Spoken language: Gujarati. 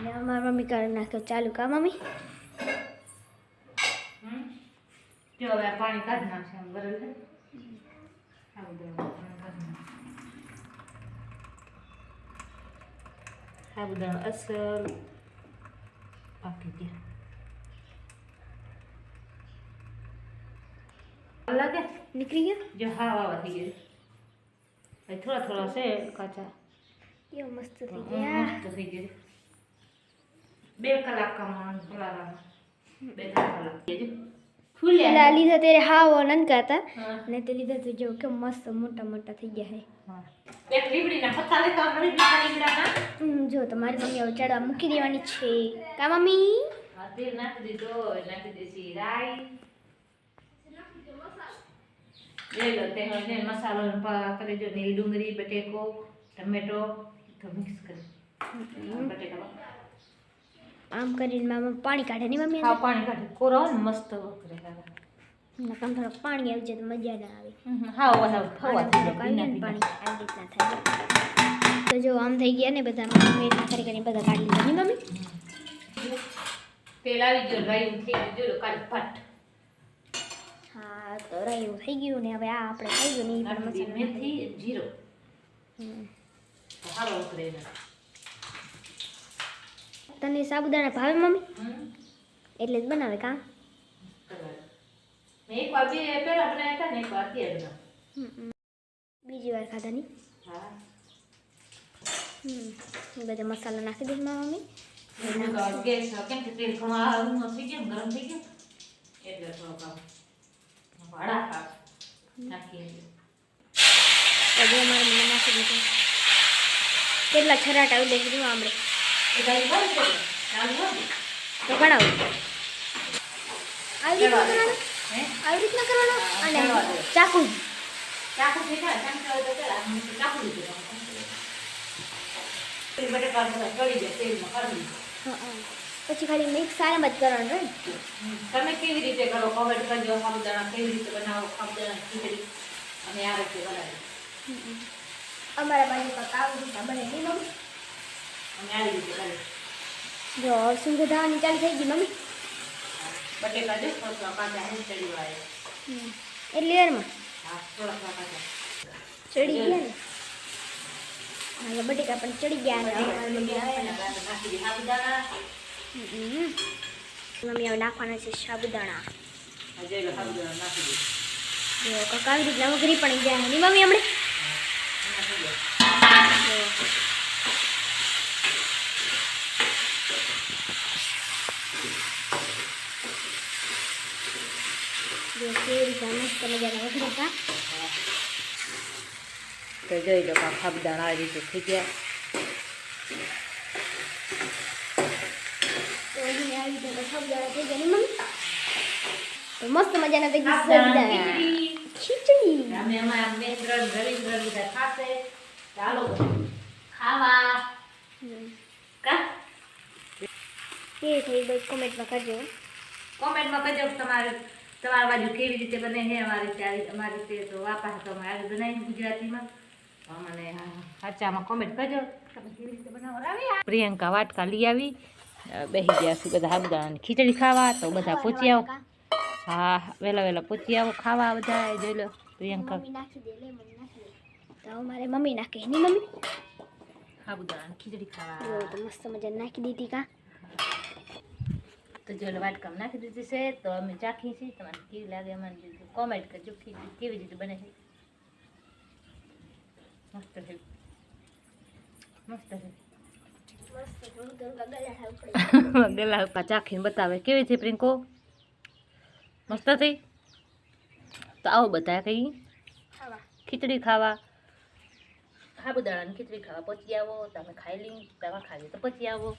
અને અમારી મમ્મી કરી નાખ્યો ચાલુ કા મમ્મી? જો હવે પાણી કાઢી નાખશે આમ બરાબર. સાબુદાણા અસલ પાકી ગયા લાગે નીકળી ગયો જો હા વાવા થઈ ગયું થોડા થોડા છે કાચા કેવો મસ્ત થઈ ગયા મસ્ત થઈ ગયું બે કલાક કામ પલાળવાનું બે કલાક ફૂલ્યા. લીધા ત્યારે હાવ નનકા હતા હા. તે લીધા તો જો મસ્ત મોટા મોટા થઈ ગયા છે એક લીમડીના પત્તા લેતા આવો, લીમડીના લીમડાના. હમ, જો તમારી મમ્મી હવે ચડવા મૂકી દેવાની છે. કા મમ્મી? તેલ નાખી દીધો, નાખી દેશી રાઈ. લઈ લો, તે હવે મસાલો ને પા- કરી દો, ને ઈ ડુંગળી, બટેકો, ટમેટો, તો મિક્સ કરી. આમ કરીને મામા પાણી કાઢે નહીં મમ્મી હા, પાણી કાઢી. કોરો મસ્ત વકરે. નકામ થોડુંક પાણી આવી જાય તો મજા ના આવે હા, હવે ફવા પાણી. આવી રીતના થાય તો જો આમ થઈ ગયા ને બધા મમ્મી કરી કરીને બધા કાઢી લીધા નહીં મમ્મી તેલ આવી ગયું, રાઈ થઈ ગયું, જો લો, કાઢી ફટ. હા તો રહ્યું થઈ ગયું ને હવે આ આપણે થઈ ગયું ને પણ મસાલો મેથી, જીરો. તો ઉતરે. તને સાબુદાણા ભાવે મમ્મી? એટલે જ બનાવે કાં. બીજી વાર ખાધાની હમ. બધા મસાલા નાખી મારા મમ્મી. કેટલા છરાટ આવી દેખી દઉં આમળે તો ગણાવું આવી રીતના કરવાનું? આવી રીતના કરવાનું અને ચાકુ ચાકુ. પછી ખાલી મિક્સ સારા જ કરવાનું તમે કેવી રીતે કરો કમેન્ટ કરજો સાબુદાણા કેવી રીતે બનાવો સાબુદાણા ખીચડી અને આ રીતે બનાવી અમારા બાજુ કાંક બને નહીં આવી રીતે જો સિંગો ધાવાની ચાલુ થઈ ગઈ મમ્મી. બટેકા જો થોડા કાચા હે ચડી વાય હમ. એટલી વારમાં હા થોડા કાચા ચડી ગયા ને? હા બટેકા પણ ચડી ગયા ને મમ્મી હવે નાખવાના છે સાબુદાણા. આ જોઈ લો સાબુદાણા નાખી દઈએ જો કાંક આવી રીતના વઘરી પણ ગયા ની મમ્મી હમણે નાખી દઈએ જો. જો કેવી રીતના મસ્ત મજાના વઘરી તો જોઈ લો રીતે થઈ ગયા. તો હજી આવી રીતે થઈ ગયા મમ્મી તો મસ્ત મજાના થઈ ગયા ખીચડી. અમે અમારા મેત્રન રવિન્દ્ર બધા ખાશે ચાલો ખાવા કે કા કેવી થઈ બસ કોમેન્ટમાં કરજો કોમેન્ટમાં કરજો તમારે તમારા બાજુ કેવી રીતે બને છે અમારી રીતે અમારી રીતે તો વાપા તો અમે આવી બનાવી ગુજરાતીમાં. મને સાચામાં કોમેન્ટ કરજો. તમે કેવી રીતે બનાવો? રાવી પ્રિયંકા વાટકા લઈ આવી. બેસી ગયા છે બધા સાબુદાણાની ખીચડી ખાવા તો બધા પહોંચી આવો. હા વહેલા વહેલા પહોંચી આવો ખાવા બધા જોઈ લો પ્રિયંકા. તો મારે મમ્મી નાખે નહીં મમ્મી? સાબુદાણાની ખીચડી ખાવા. તો મસ્ત મજા નાખી દીધી કા. તો જો વાટકામ નાખી દીધી છે તો અમે ચાખી છીએ. તમારે કેવી લાગે અમને કોમેન્ટ કરજો કેવી રીતે બને છે. મસ્ત છે. મસ્ત છે. ગલા ઉપર ચાખીને બતાવે. કેવી છે પ્રિંકો મસ્ત થઈ તો આવો બધા કઈ. ખાવા. ખીચડી ખાવા. સાબુદાણાની ખીચડી ખાવા. પછી આવો તમે ખાઈ લઈ તમે ખાવી તો પછી આવો.